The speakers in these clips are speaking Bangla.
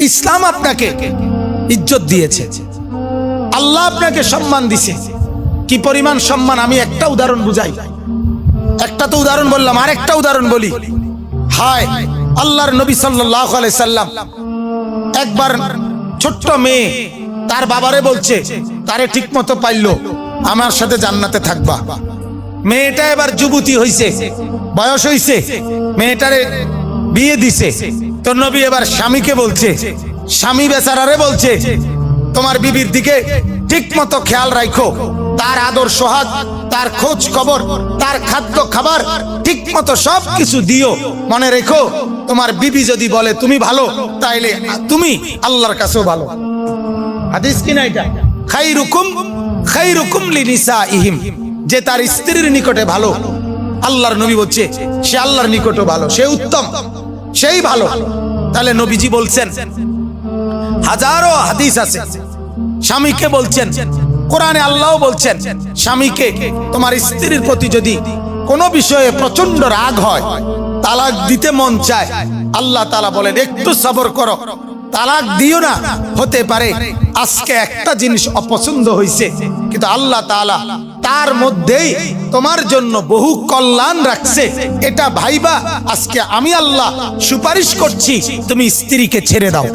ইসলাম আপনাকে ইজ্জত দিয়েছে। আল্লাহ আপনাকে সম্মান দিছে। কি পরিমাণ সম্মান? আমি একটা উদাহরণ বুঝাই। একটা তো উদাহরণ বললাম আর একটা উদাহরণ বলি। হায়, আল্লাহর নবী আলাইহি সাল্লাম। একবার ছোট্ট মেয়ে তার বাবারে বলছে, তারে ঠিক মতো পাইলো, আমার সাথে জান্নাতে থাকবা। মেয়েটা এবার যুবতী হইছে, বয়স হইছে, মেয়েটারে বিয়ে দিছে। তো নবী এবার স্বামীকে বলছে, স্বামী বেচারারে বলছে, তোমার বিবির দিকে ঠিক মতো খেয়াল রাখো তার আদর সোহাগ, তার খোঁজ খবর, তার খাদ্য খাবার, ঠিক মতো সব কিছু দিও। মনে রেখো, তোমার বিবি যদি বলে তুমি ভালো, তাইলে তুমি আল্লাহর কাছেও ভালো। হাদিস কিনা এটা? খাইরুকুম খাইরুকুম লিনিসাইহিম, যে তার স্ত্রীর নিকটে ভালো, আল্লাহর নবী বলছে, সে আল্লাহর নিকটও ভালো, সে উত্তম, সেই ভালো। তাহলে নবীজি বলছেন, হাজারো হাদিস আছে। স্বামীকে বলছেন, কোরআনে আল্লাহ বলছেন, স্বামীকে তোমার স্ত্রীর প্রতি যদি কোনো বিষয়ে প্রচণ্ড রাগ হয়, তালাক দিতে মন চায়, আল্লাহ তালা বলেন, একটু সবর করো। তালাক দিও না, হতে পারে আজকে একটা জিনিস অপছন্দ হয়েছে কিন্তু আল্লাহ তাআলা তার মধ্যেই তোমার জন্য বহু কল্যাণ রাখছে। এটা ভাইবা, আজকে আমি আল্লাহ সুপারিশ করছি, তুমি স্ত্রীকে ছেড়ে দাও।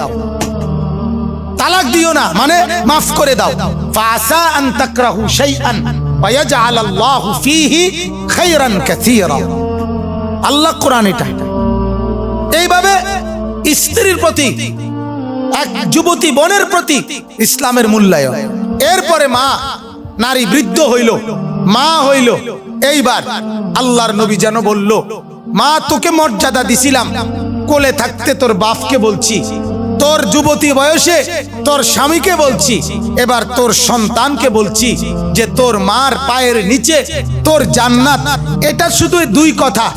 তালাক দিও না মানে মাফ করে দাও। ফাসা আন তাকরাহু শাইআন, ওয়াজআল আল্লাহু ফীহি খায়রান কাসীরা। আল্লাহ কোরআন এটা। এইভাবে স্ত্রীর প্রতি, এক যুবতী বোনের প্রতি ইসলামের মূল্যায়ন। এরপরে মা নারী বৃদ্ধ হইল, মা হইল। এইবার আল্লাহর নবী যেন বলল, মা, তোকে মর্যাদা দিছিলাম। কোলে থাকতে তোর বাপকে বলছি, তোর যুবতী বয়সে তোর স্বামীকে বলছি, এবার তোর সন্তানকে বলছি যে তোর মার পায়ের নিচে তোর জান্নাত। এটা শুধু দুই কথা।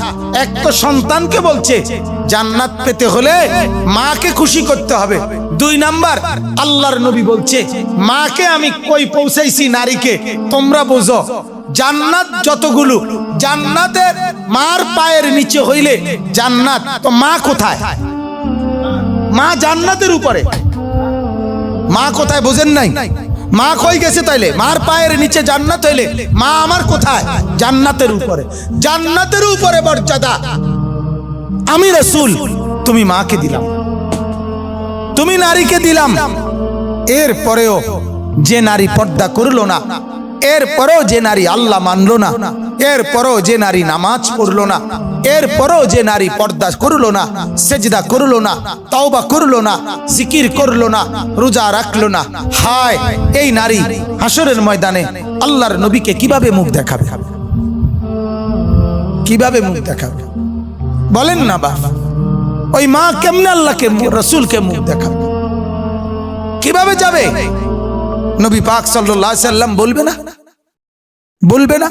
এক তো সন্তানকে বলছে, জান্নাত পেতে হলে মাকে খুশি করতে হবে। দুই নাম্বার, আল্লাহর নবী বলছে, মাকে আমি কই পৌঁছাইছি নারীকে? তোমরা বোঝো, জান্নাত যতগুলো, জান্নাতের মার পায়ের নিচে হইলে জান্নাত, তো মা কোথায়? মা জান্নাতের উপরে। মা কোথায় বোঝেন নাই? মা কই গেছে তাইলে? মার পায়ের নিচে জান্নাত হইলে মা আমার কোথায়? জান্নাতের উপরে। জান্নাতের উপরে মর্যাদা। আমি রসুল, তুমি মাকে দিলাম। তুমি নারীকে দিলাম। এর পরেও যে নারী পর্দা করল না এর পরেও যে নারী আল্লাহ মানলো না এর পরেও যে নারী নামাজ পড়ল না এর পরেও যে নারী পর্দা করল না, সেজদা করল না, তওবা করল না, জিকির করল না, রোজা রাখল না, হায়, এই নারী হাসরের ময়দানে আল্লাহর নবীকে কীভাবে মুখ দেখাবে? কীভাবে মুখ দেখাবে? বলেন না বাপ। ওই মা কেমনে আল্লাহকে রসুলকে মুখ দেখাবে কীভাবে যাবে? নবী পাক সাল্লাম বলবে না? বলবে না?